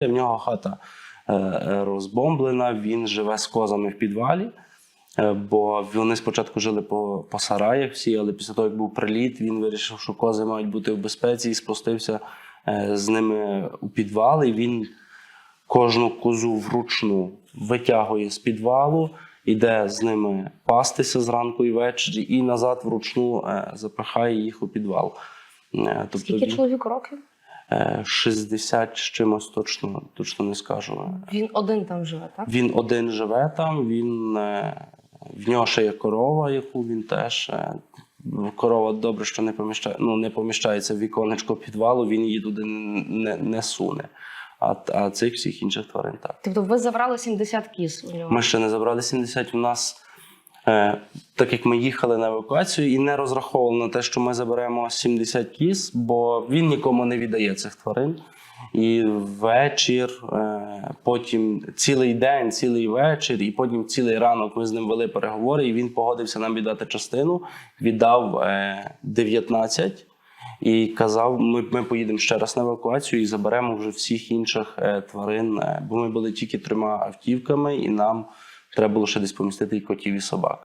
В нього хата е, е, розбомблена, він живе з козами в підвалі. Е, Бо вони спочатку жили по, по сараях всі, але після того, як був приліт, він вирішив, що кози мають бути в безпеці і спустився з ними у підвал. І він кожну козу вручну витягує з підвалу, йде з ними пастися зранку і ввечері, і назад вручну запихає їх у підвал. Тобто Скільки він- чоловіку років? Е, 60 з чимось точно, точно не скажу. Він один там живе, так? Він один живе там, він, е, в нього ще є корова, яку він теж. е, Корова добре, що не поміщає, ну, не поміщається в віконечко підвалу, він її туди не, не суне. А, а цих всіх інших тварин так. Тобто ви забрали 70 кіз у нього. Ми ще не забрали 70. У нас, е, так як ми їхали на евакуацію і не розраховували на те, що ми заберемо 70 кіз, бо він нікому не віддає цих тварин. І вечір, е, потім цілий день, цілий вечір, і потім цілий ранок ми з ним вели переговори, і він погодився нам віддати частину. Віддав е, 19 і казав: ми, ми поїдемо ще раз на евакуацію і заберемо вже всіх інших е, тварин. е, бо ми були тільки трьома автівками, і нам треба було ще десь помістити і котів і собак.